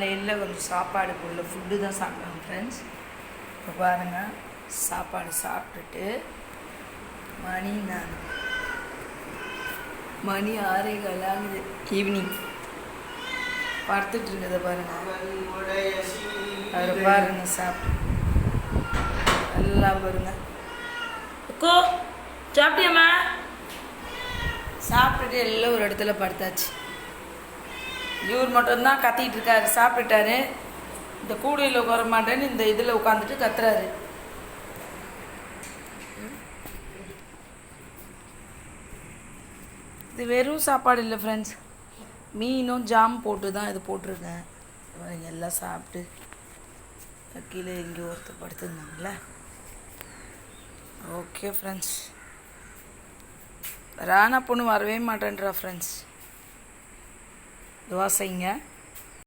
காலையில் கொஞ்சம் சாப்பாடு போடல ஃபுட்டு தான் சாப்பிட்டோம் ஃப்ரெண்ட்ஸ் இப்போ பாருங்கள் சாப்பாடு சாப்பிட்டுட்டு மணி நான் மணி ஆறே கால் ஆகுது. ஈவினிங் படுத்துட்டு இருக்கதை பாருங்க. அவர் பாருங்க சாப்பிட்டு. எல்லாம் பாருங்க. அக்கோ சாப்பிட்டியாம்மா? சாப்பிட்டுட்டு எல்லாம் ஒரு இடத்துல படுத்தாச்சு. இவர் மட்டும்தான் கத்திக்கிட்டு இருக்காரு சாப்பிட்டுட்டாரு. இந்த கூடையில் உட்கார மாட்டேன்னு இந்த இதில் உட்காந்துட்டு கத்துறாரு. இது வெறும் சாப்பாடு இல்லை ஃப்ரெண்ட்ஸ் மீனும் ஜாம் போட்டு தான் இது போட்டிருக்கேன். எல்லாம் சாப்பிட்டு கீழே எங்கேயோ ஒருத்தர் படுத்துருந்தாங்கள ஓகே ஃப்ரெண்ட்ஸ் ராணா பொண்ணு வரவே மாட்டேன்றா ஃப்ரெண்ட்ஸ் துவா செய்யுங்க